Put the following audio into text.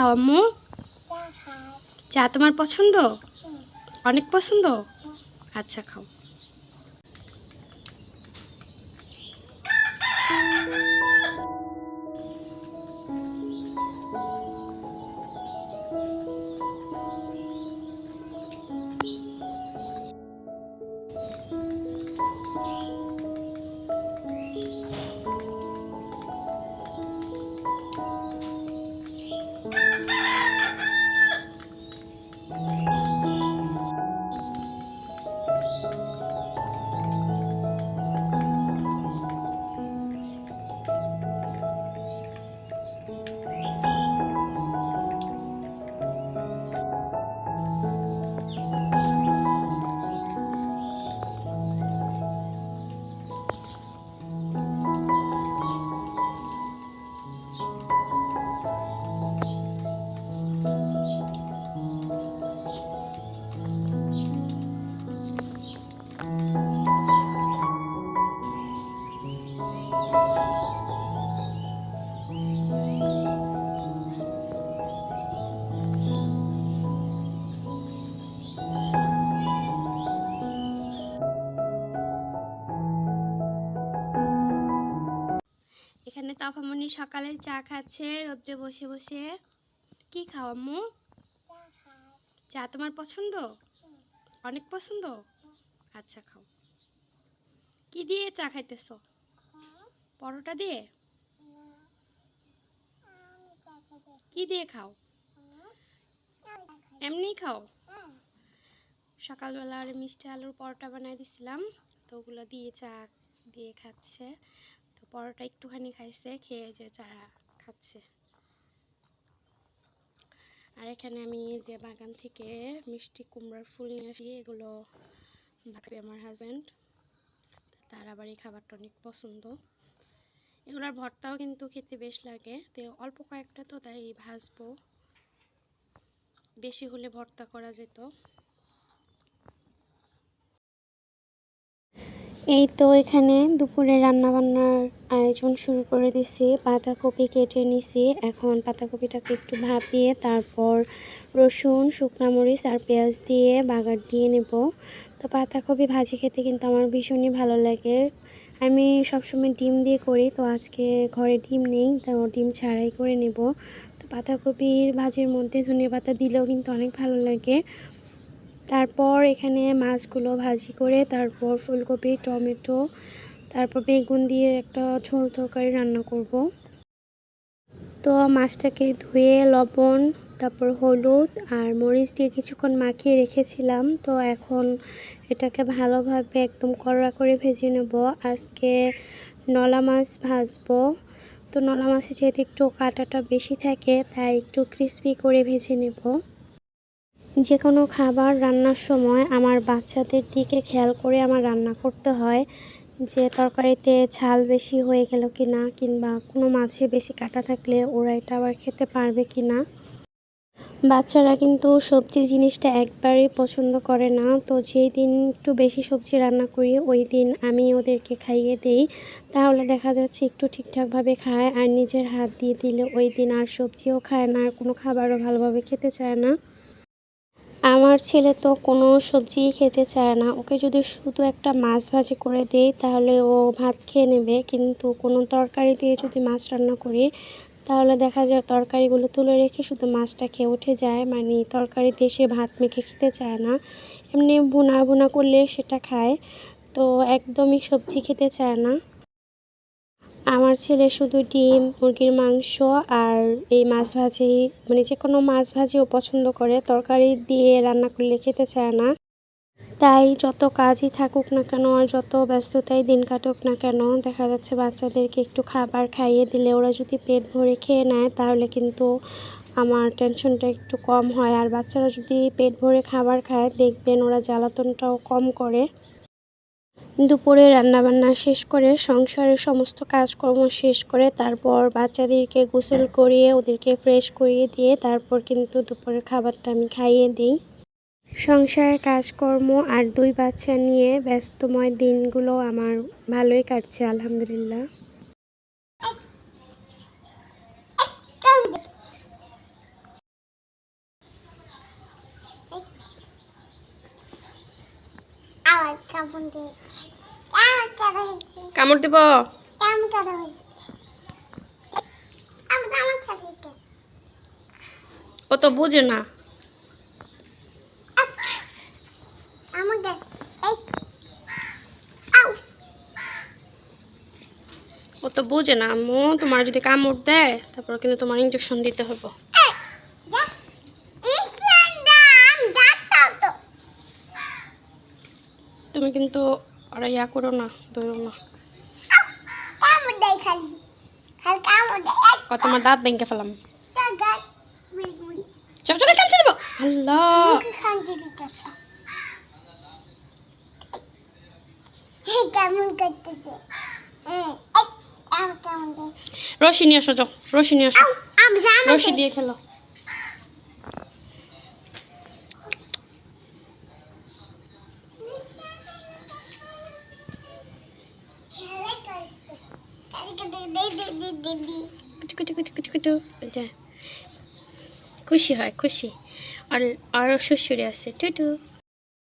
খাও আম্মু। চা তোমার পছন্দ? অনেক পছন্দ? আচ্ছা খাও। এখানে তফামনি সকালে চা খাচ্ছে রোদ্রে বসে বসে। কি খাও আম্মু? চা তোমার পছন্দ? অনেক পছন্দ? আচ্ছা খাও। কি দিয়ে চা খাইতেছো? পরোটা দিয়ে? কি দিয়ে খাও? এমনিই খাও? সকালবেলা আর মিষ্টি আলুর পরোটা বানাই দিছিলাম তো ওগুলো দিয়ে চা দিয়ে খাচ্ছে। পরোটা একটুখানি খাইছে, খেয়ে যে চা খাচ্ছে। আর এখানে আমি যে বাগান থেকে মিষ্টি কুমড়ার ফুল নিয়ে আসি, এগুলো বাঁকাবে আমার হাজব্যান্ড তার আবার এই খাবারটা অনেক পছন্দ। এগুলোর ভর্তাও কিন্তু খেতে বেশ লাগে। তো অল্প কয়েকটা তো তাই ভাজবো। বেশি হলে ভর্তা করা যেত। এই তো এখানে দুপুরে রান্না বান্নার আয়োজন শুরু করে দিছি। পাতাকপি কেটে নিছি। এখন পাতাকপিটাকে একটু ভাপিয়ে তারপর রসুন, শুকনো মরিচ আর পেঁয়াজ দিয়ে বাগার দিয়ে নেব। তো পাতাকপি ভাজি খেতে কিন্তু আমার ভীষণই ভালো লাগে। আমি সবসময় ডিম দিয়ে করি, তো আজকে ঘরে ডিম নেই তো ডিম ছাড়াই করে নেব। তো পাতাকপির ভাজির মধ্যে ধনিয়া পাতা দিলেও কিন্তু অনেক ভালো লাগে। তারপর এখানে মাছগুলো ভাজি করে তারপর ফুলকপি, টমেটো, তারপর বেগুন দিয়ে একটা ঝোল তরকারি রান্না করব। তো মাছটাকে ধুয়ে, লবণ, তারপর হলুদ আর মরিচ দিয়ে কিছুক্ষণ মাখিয়ে রেখেছিলাম। তো এখন এটাকে ভালোভাবে একদম কড়া করে ভেজে নেব। আজকে নলা মাছ ভাজবো। তো নলা মাছে যেহেতু একটু কাঁটাটা বেশি থাকে, তাই একটু ক্রিস্পি করে ভেজে নেব। যে কোনো খাবার রান্নার সময় আমার বাচ্চাদের দিকে খেয়াল করে আমার রান্না করতে হয়, যে তরকারিতে ঝাল বেশি হয়ে গেল কি না কিংবা কোনো মাছে বেশি কাটা থাকলে ওরা এটা আবার খেতে পারবে কি না বাচ্চারা কিন্তু সবজি জিনিসটা একবারেই পছন্দ করে না, তো যেই দিন একটু বেশি সবজি রান্না করি, ওই দিন আমি ওদেরকে খাইয়ে দেই। তাহলে দেখা যাচ্ছে একটু ঠিকঠাকভাবে খায় আর নিজের হাত দিয়ে দিলে ওই দিন আর সবজিও খায় না, আর কোনো খাবারও ভালোভাবে খেতে চায় না। আমার ছেলে তো কোনো সবজিই খেতে চায় না। ওকে যদি শুধু একটা মাছ ভাজি করে দেই, তাহলে ও ভাত খেয়ে নেবে। কিন্তু কোনো তরকারি দিয়ে যদি মাছ রান্না করি, তাহলে দেখা যায় তরকারিগুলো তুলে রেখে শুধু মাছটা খেয়ে উঠে যায়। মানে তরকারি দিয়ে সে ভাত মেখে খেতে চায় না। এমনি ভুনা ভুনা করলে সেটা খায়। তো একদমই সবজি খেতে চায় না। আমার ছেলে শুধু ডিম, মুরগির মাংস আর এই মাছ ভাজি মানে যে কোনো মাছ ভাজিও পছন্দ করে। তরকারি দিয়ে রান্না করলে খেতে চায় না। তাই যত কাজই থাকুক না কেন আর যত ব্যস্ততায় দিন কাটুক না কেন, দেখা যাচ্ছে বাচ্চাদেরকে একটু খাবার খাইয়ে দিলে ওরা যদি পেট ভরে খেয়ে নেয়, তাহলে কিন্তু আমার টেনশনটা একটু কম হয়। আর বাচ্চারা যদি পেট ভরে খাবার খায়, দেখবেন ওরা জ্বালাতনটাও কম করে। দুপুরে রান্নাবান্না শেষ করে সংসারের সমস্ত কাজকর্ম শেষ করে তারপর বাচ্চাদেরকে গোসল করিয়ে ওদেরকে ফ্রেশ করিয়ে দিয়ে তারপর কিন্তু দুপুরের খাবারটা আমি খাইয়ে দিই। সংসারের কাজকর্ম আর দুই বাচ্চা নিয়ে ব্যস্তময় দিনগুলো আমার ভালোই কাটছে, আলহামদুলিল্লাহ। কামড় দেব? ও তো বুঝে না। ও তো বুঝে না। আম্মু তোমার যদি কামড় দেয় তারপর কিন্তু তোমার ইঞ্জেকশন দিতে হবে এই যা ইনসান দাম ডাক্তার তো তুমি কিন্তু ওরা ইয়া করো না ধরো না। ও তোমার দাঁত ভেঙে ফেলাম। চল দেবো। আল্লাহ। রশি নিয়ে আসো যাও। রশি নিয়ে আসো রশি দিয়ে খেলো। খুশি হয় খুশি আর আরও শ্বশুরে আছে টুটু